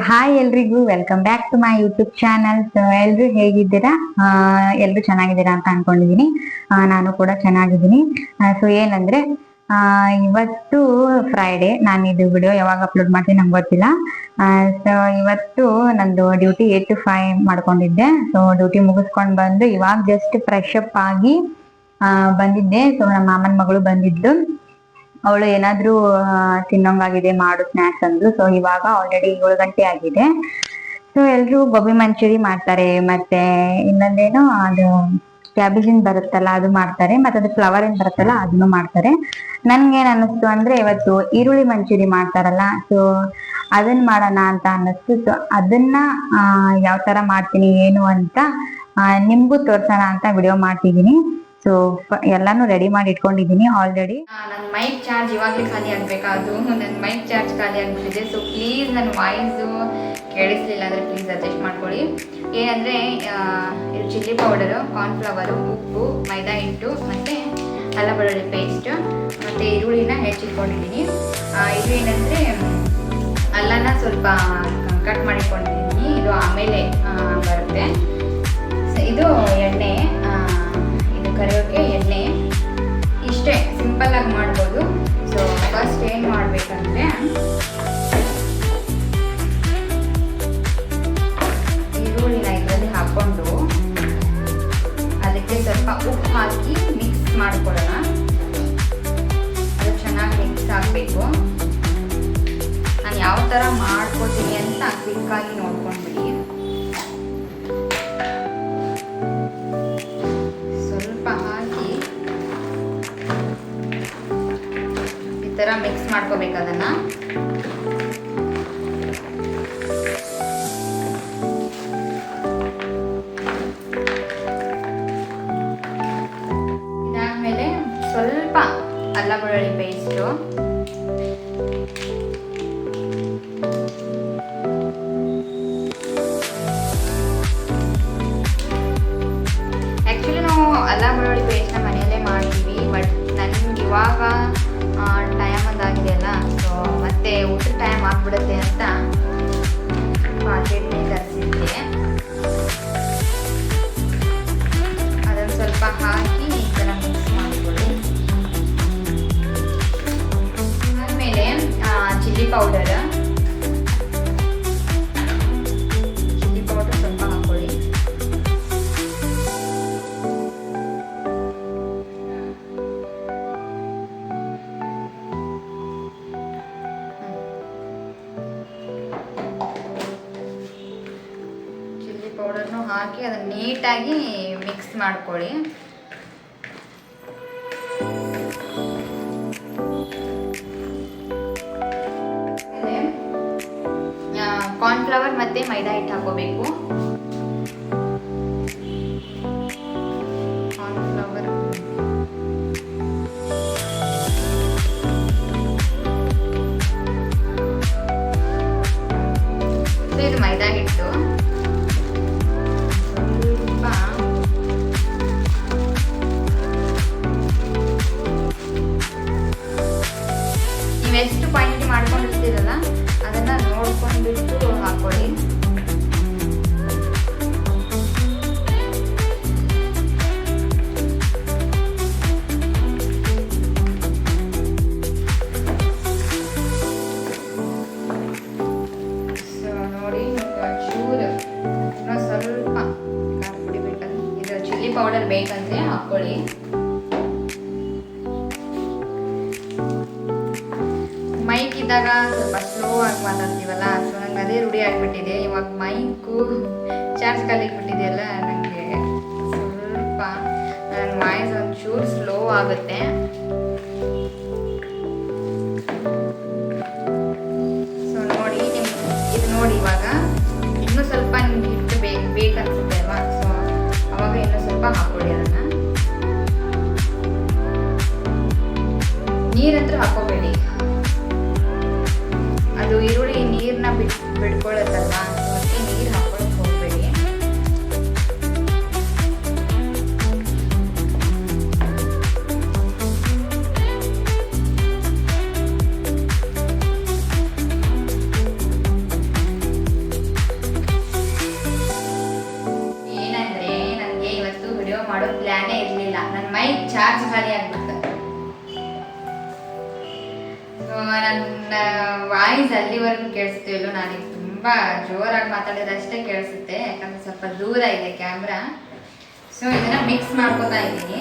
Hi ಎಲ್ರಿಗೂ welcome back to my YouTube channel ಎಲ್ರು ಹೇಗಿದ್ದೀರಾ? ಎಲ್ರು ಚೆನ್ನಾಗಿದ್ದೀರಾ ಅಂತ ಅನ್ಕೊಂಡಿದೀನಿ. ನಾನು ಕೂಡ ಚೆನ್ನಾಗಿದ್ದೀನಿ. ಸೊ ಏನಂದ್ರೆ ಇವತ್ತು ಫ್ರೈಡೇ ನಾನು ಇದು ವಿಡಿಯೋ ಯಾವಾಗ ಅಪ್ಲೋಡ್ ಮಾಡ್ತೀನಿ ನಂಗೆ ಗೊತ್ತಿಲ್ಲ. ಸೊ ಇವತ್ತು ನಂದು ಡ್ಯೂಟಿ ಏಟ್ ಟು ಫೈವ್ ಮಾಡ್ಕೊಂಡಿದ್ದೆ. ಸೊ ಡ್ಯೂಟಿ ಮುಗಿಸ್ಕೊಂಡು ಬಂದು ಇವಾಗ ಜಸ್ಟ್ ಫ್ರೆಶ್ ಅಪ್ ಆಗಿ ಬಂದಿದ್ದೆ. ಸೊ ನಮ್ಮ ಮಾಮನ ಮಗಳು ಬಂದಿದ್ದು. ಅವಳು ಏನಾದ್ರೂ ತಿನ್ನೋಂಗಾಗಿದೆ, ಮಾಡು ಸ್ನಾಕ್ಸ್ ಅಂದ್ರು. ಸೊ ಇವಾಗ ಆಲ್ರೆಡಿ ಏಳು ಗಂಟೆ ಆಗಿದೆ. ಸೊ ಎಲ್ರು ಗೋಬಿ ಮಂಚೂರಿ ಮಾಡ್ತಾರೆ. ಮತ್ತೆ ಇನ್ನೊಂದೇನು, ಅದು ಕ್ಯಾಬೇಜ್ ಬರುತ್ತಲ್ಲ, ಅದು ಮಾಡ್ತಾರೆ. ಮತ್ತೆ ಅದು ಫ್ಲವರ್ ಏನ್ ಬರುತ್ತಲ್ಲ, ಅದನ್ನು ಮಾಡ್ತಾರೆ. ನನ್ಗೆ ಏನ್ ಅನ್ನಿಸ್ತು ಅಂದ್ರೆ, ಇವತ್ತು ಈರುಳ್ಳಿ ಮಂಚೂರಿ ಮಾಡ್ತಾರಲ್ಲ ಸೊ ಅದನ್ನ ಮಾಡೋಣ ಅಂತ ಅನ್ನಿಸ್ತು. ಸೊ ಅದನ್ನ ಯಾವ ತರ ಮಾಡ್ತೀನಿ, ಏನು ಅಂತ ನಿಮ್ಗೂ ತೋರ್ಸೋಣ ಅಂತ ವಿಡಿಯೋ ಮಾಡ್ತಿದೀನಿ ಸೊ ಎಲ್ಲಾನು ರೆಡಿ ಮಾಡಿ ಇಟ್ಕೊಂಡಿದ್ದೀನಿ ಆಲ್ರೆಡಿ ನನ್ನ ಮೈಕ್ ಚಾರ್ಜ್ ಇವಾಗಲೇ ಖಾಲಿ ಆಗಬೇಕಾದ್ರು. ನನ್ನ ಮೈಕ್ ಚಾರ್ಜ್ ಖಾಲಿ ಆಗಿಬಿಟ್ಟಿದೆ. ಸೊ ಪ್ಲೀಸ್ ನನ್ನ ವಾಯ್ಸು ಕೇಳಿಸ್ಲಿಲ್ಲ ಅಂದರೆ ಪ್ಲೀಸ್ ಅಡ್ಜಸ್ಟ್ ಮಾಡ್ಕೊಳ್ಳಿ. ಏನಂದರೆ ಇದು ಚಿಲ್ಲಿ ಪೌಡರು ಕಾರ್ನ್ಫ್ಲವರು ಉಪ್ಪು, ಮೈದಾ ಹಿಟ್ಟು ಮತ್ತು ಅಲ್ಲ ಬೆಳ್ಳುಳ್ಳಿ ಪೇಸ್ಟ್ ಮತ್ತು ಈರುಳ್ಳಿನ ಹೆಚ್ಚಿಟ್ಕೊಂಡಿದ್ದೀನಿ. ಇದು ಏನಂದರೆ, ಅಲ್ಲನ ಸ್ವಲ್ಪ ಕಟ್ ಮಾಡಿಕೊಂಡಿದ್ದೀನಿ ಇದು ಆಮೇಲೆ ಬರುತ್ತೆ. ಸೊ ಇದು ಎಣ್ಣೆ. ಕರಿಯೋಕ್ಕೆ ಎಣ್ಣೆ ಇಷ್ಟೇ ಸಿಂಪಲ್ ಆಗಿ ಮಾಡ್ಬೋದು. ಸೊ ಫಸ್ಟ್ ಏನು ಮಾಡಬೇಕಂದ್ರೆ ಹಾಕಿ ಅದನ್ನ ನೀಟಾಗಿ ಮಿಕ್ಸ್ ಮಾಡ್ಕೊಳ್ಳಿ. ಕಾರ್ನ್ಫ್ಲವರ್ ಮತ್ತೆ ಮೈದಾ ಹಿಟ್ಟು ಹಾಕೋಬೇಕು ಕೇಳಿಸ್ತಿಲ್ಲ ನಾನು ತುಂಬಾ ಜೋರಾಗಿ ಮಾತಾಡಿದ್ರೆ ಅಷ್ಟೇ ಕೇಳಿಸುತ್ತೆ, ಯಾಕಂದ್ರೆ ಸ್ವಲ್ಪ ದೂರ ಇದೆ ಕ್ಯಾಮ್ರಾ. ಸೊ ಇದನ್ನ ಮಿಕ್ಸ್ ಮಾಡ್ಕೊತಾ ಇದ್ದೀನಿ.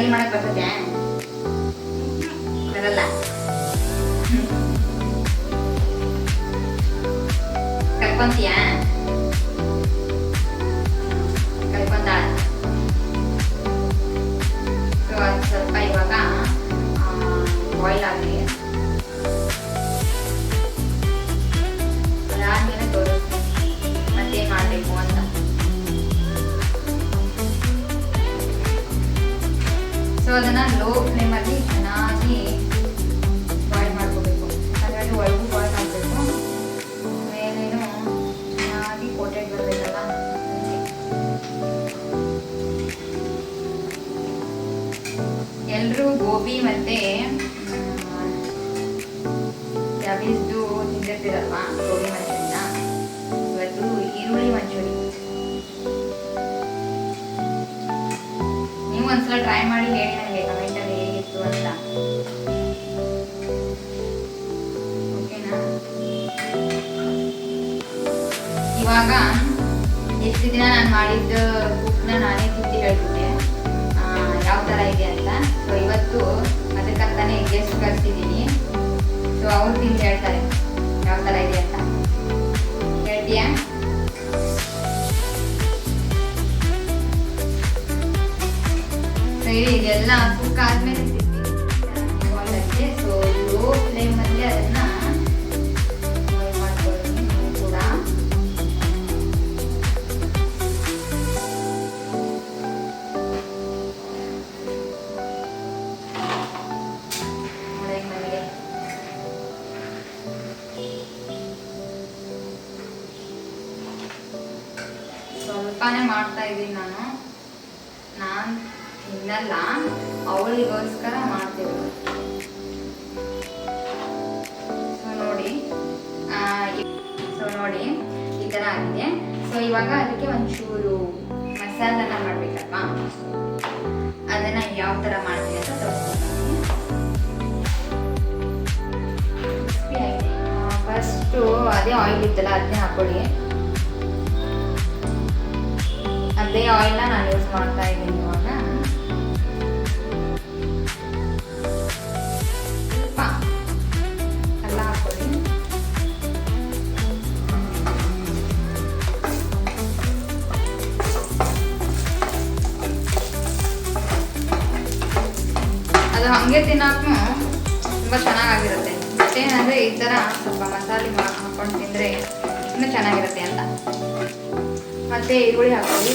ಅಡಿಗೆ ಮಾಡಕ್ ಬರ್ತದೆ ಬರಲ್ಲ? ಕಲ್ಕೊಂತೀಯಾ ಗೋಬಿ ಮತ್ತೆ ಕ್ಯಾಬೇಜ್ದು ತಿಂದಿರ್ತೀರಲ್ವಾ ಗೋಬಿ ಮಂಚೂರಿನ? ಇವತ್ತು ಈರುಳ್ಳಿ ಮಂಚೂರಿ. ನೀವು ಒಂದ್ಸಲ ಟ್ರೈ ಮಾಡಿ ಹೇಳಿ ನನಗೆ ಕಮೆಂಟಲ್ಲಿ ಹೇಗಿತ್ತು ಅಂತ. ಇವಾಗ, ಎಷ್ಟು ದಿನ ನಾನು ಮಾಡಿದ್ದ ಕುಕ್ನ ನಾನೇ ತಿಂದು ಯಾವ ಥರ ಇದೆ ಅಂತ. ಸೊ ಇವತ್ತು ಅದಕ್ಕಂತಾನೆ ಗೆಸ್ಟ್ ಕಳಿಸಿದ್ದೀನಿ ಸೊ ಅವ್ರು ತಿಂದು ಹೇಳ್ತಾರೆ ಯಾವ ಥರ ಇದೆ ಅಂತ. ಹೇಳ್ತೀಯಾ? ಸರಿ ಇದೆಲ್ಲ ಕುಕ್ ಆದ್ಮೇಲೆ ಆಗಿದೆ. ಸೊ ಇವಾಗ ಅದಕ್ಕೆ ಒಂಚೂರು ಮಸಾಲನ ಮಾಡಬೇಕಲ್ವಾ? ಅದನ್ನ ಯಾವ ಥರ ಮಾಡ್ತೀನಿ ಅಂತ ಫಸ್ಟು ಅದೇ ಆಯಿಲ್ ಇತ್ತಲ್ಲ, ಅದನ್ನೇ ಹಾಕೊಳ್ಳಿ ಅದೇ ಆಯಿಲ್ನ ನಾನು ಯೂಸ್ ಮಾಡ್ತಾ ಇದ್ದೀನಿ. ತಿನ್ನೋಕ್ಕೂ ತುಂಬ ಚೆನ್ನಾಗಿರುತ್ತೆ ಏನಂದರೆ ಈ ಥರ ಸ್ವಲ್ಪ ಮಸಾಲೆ ಹಾಕ್ಕೊಂಡು ತಿಂದರೆ ಇನ್ನೂ ಚೆನ್ನಾಗಿರುತ್ತೆ ಅಂತ. ಮತ್ತು ಈರುಳ್ಳಿ ಹಾಕೊಳ್ಳಿ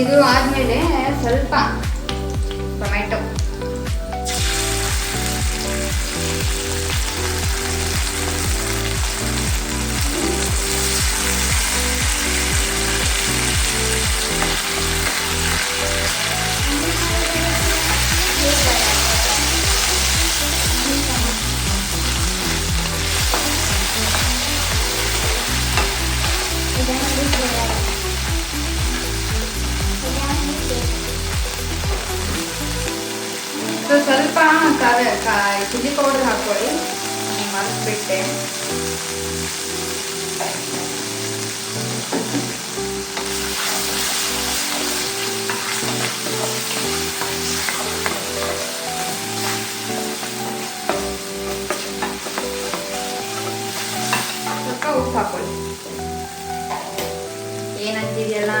ಇದು ಆದಮೇಲೆ ಸ್ವಲ್ಪ ಟೊಮೆಟೊ ಸೊ ಸ್ವಲ್ಪ ಖಾರ ಕಾ ಚಿಲ್ಲಿ ಪೌಡರ್ ಹಾಕೊಳ್ಳಿ ಮರೆಸ್ಬಿಟ್ಟೆ ಸ್ವಲ್ಪ ಉಪ್ಪು ಹಾಕೊಳ್ಳಿ ಏನಂತಿದೆಯಲ್ಲ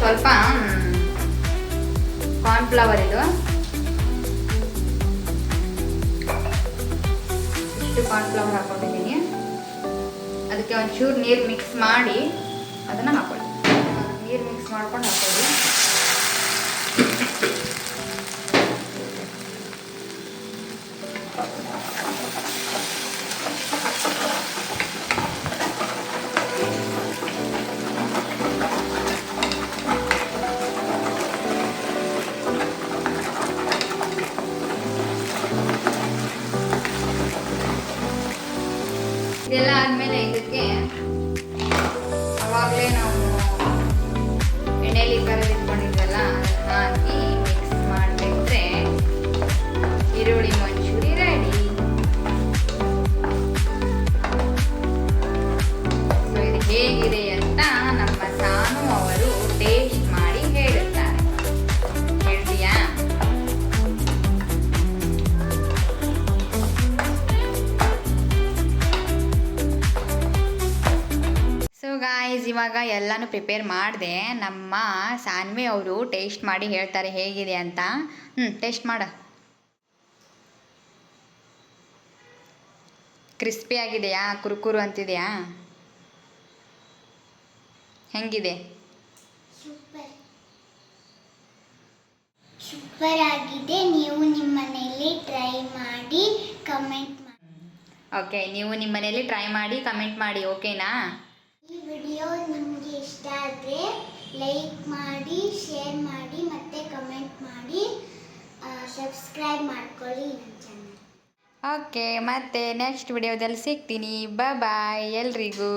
ಸ್ವಲ್ಪ ಕಾರ್ನ್ಫ್ಲವರ್ ಇದು. ಇಷ್ಟು ಕಾರ್ನ್ಫ್ಲವರ್ ಹಾಕೊಂಡಿದ್ದೀನಿ. ಅದಕ್ಕೆ ಒಂಚೂರು ನೀರು ಮಿಕ್ಸ್ ಮಾಡಿ ಅದನ್ನು ಹಾಕೊಳ್ಳಿ. ನೀರು ಮಿಕ್ಸ್ ಮಾಡ್ಕೊಂಡು ಹಾಕೊಳ್ಳಿ. ಎಲ್ಲನೂ ಪ್ರಿಪೇರ್ ಮಾಡಿದೆ. ನಮ್ಮ ಸಾನ್ವಿ ಅವರು ಟೇಸ್ಟ್ ಮಾಡಿ ಹೇಳ್ತಾರೆ ಹೇಗಿದೆ ಅಂತ. ಹ್ಞೂ ಟೇಸ್ಟ್ ಮಾಡ. ಕ್ರಿಸ್ಪಿ ಆಗಿದೆಯಾ ಕುರುಕುರು ಅಂತಿದೆಯಾ? ಹೆಂಗಿದೆ? ಸೂಪರ್. ಸೂಪರ್ ಆಗಿದೆ. ನೀವು ನಿಮ್ಮ ಮನೆಯಲ್ಲಿ ಟ್ರೈ ಮಾಡಿ ಕಮೆಂಟ್ ಮಾಡಿ. ಓಕೆ ನೀವು ನಿಮ್ಮ ಮನೆಯಲ್ಲಿ ಟ್ರೈ ಮಾಡಿ ಕಮೆಂಟ್ ಮಾಡಿ ಓಕೆನಾ ಇಷ್ಟ ಆದರೆ ಲೈಕ್ ಮಾಡಿ ಶೇರ್ ಮಾಡಿ ಮತ್ತು ಕಮೆಂಟ್ ಮಾಡಿ ಸಬ್ಸ್ಕ್ರೈಬ್ ಮಾಡ್ಕೊಳ್ಳಿ ನನ್ನ ಚಾನಲ್ ಓಕೆ ಮತ್ತೆ ನೆಕ್ಸ್ಟ್ ವಿಡಿಯೋದಲ್ಲಿ ಸಿಗ್ತೀನಿ. ಬಾಯ್ ಎಲ್ರಿಗೂ.